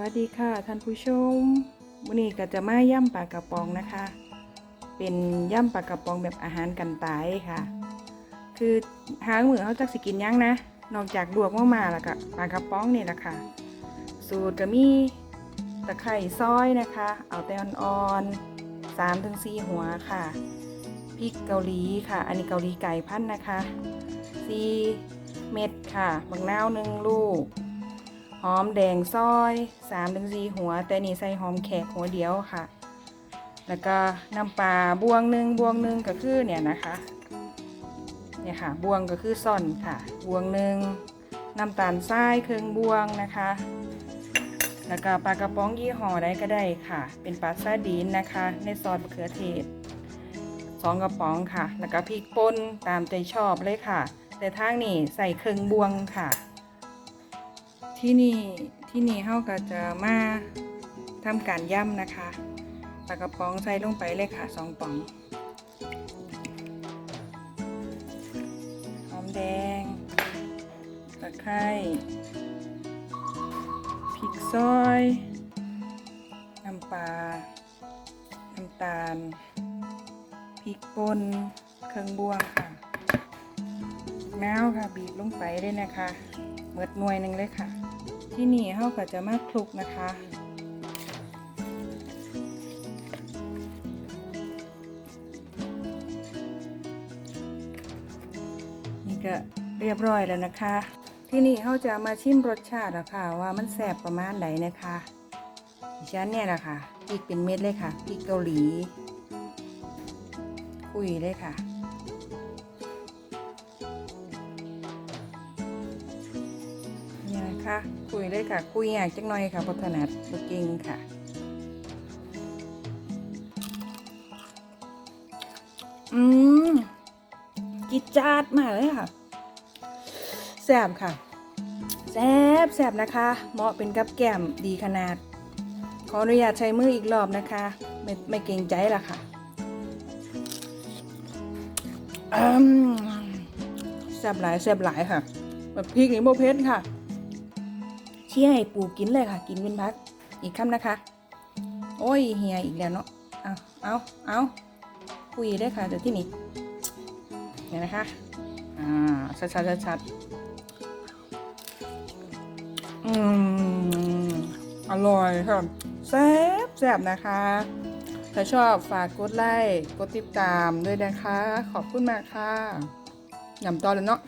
วัสดีค่ะท่านผู้ชมวันนี้ก็จะมาย่ำปลากระป๋องนะคะ เป็นย่ำปลากระป๋องแบบอาหารกันตายค่ะ คือหางมือเขาจักสิกินยังนะ นอกจากลวกมามาแล้วก็ปลากระป๋องนี่แหละค่ะ สูตรก็มีตะไคร่ซอยนะคะ เอาแต่อ่อนๆสามถึงสี่หัวค่ะ พริกเกาหลีค่ะ อันนี้เกาหลีไก่พันธุ์นะคะสี่เม็ดค่ะบักนาวหนึ่งลูก หอมแดงซอย3-4ถึงหัว แต่นี่ใส่หอมแขกหัวเดียวค่ะ แล้วก็น้ำปลาบวงหนึ่งบวงหนึ่งก็คือเนี่ยนะคะเนี่ยค่ะบวงก็คือซ่อนค่ะ บวงหนึ่งน้ำตาลทรายครึ่งบวงนะคะ แล้วก็ปลากระป๋องยี่ห้อใดก็ได้ค่ะ เป็นปลาซาดีนนะคะ ในซอสมะเขือเทศสองกระป๋องค่ะ แล้วก็พริกป่นตามใจชอบเลยค่ะ แต่ทางนี่ใส่ครึ่งบวงค่ะ ที่นี่ที่นี่เฮาก็จะมาทำการย่ำนะคะปากระป๋องใส่ลงไปเลยค่ะสองป๋องหอมแดงตะไคร้พริกซอยน้ำปลาน้ำตาลพริกป่นเครื่องบวงค่ะน้าวค่ะบีบลงไปเลยนะคะเมิดหน่วยหนึ่งเลยค่ะ ที่นี่เฮาก็จะมาคลุกนะคะนี่ก็เรียบร้อยแล้วนะคะ ที่นี่เขาจะมาชิมรสชาติอะค่ะว่ามันแสบประมาณไหนนะคะดิฉันเนี่ยแหละค่ะพริกเป็นเม็ดเลยค่ะพริกเกาหลี คุยเลยค่ะ นะคะ คุยเลยค่ะ คุยอยากจังหน่อยค่ะพัฒนาดบเก่งค่ะอืมกิดจาดมากเลยค่ะแซ่บค่ะแซ่บแซ่บนะคะ เหมาะเป็นกับแก้มดีขนาด ขออนุญาตใช้มืออีกรอบนะคะ ไม่ไม่เกรงใจละค่ะแซ่บหลายแซ่บหลายค่ะแบบพริกนี่โมเพชรค่ะ ชี่ยให้ปูกินเลยค่ะ กินเป็นพัก อีกคำนะคะ โอ้ยเฮียอีกแล้วเนาะเอาเอาเอาคุยได้ค่ะเดี๋ยวที่นี่เนี่ยนะคะ อ่า ชัดชัดชัดชัดอืม อร่อยค่ะแซ่บแซ่บนะคะ ถ้าชอบฝากกดไลค์ กดติดตามด้วยนะคะ ขอบคุณมากค่ะยำต่อเลยเนาะ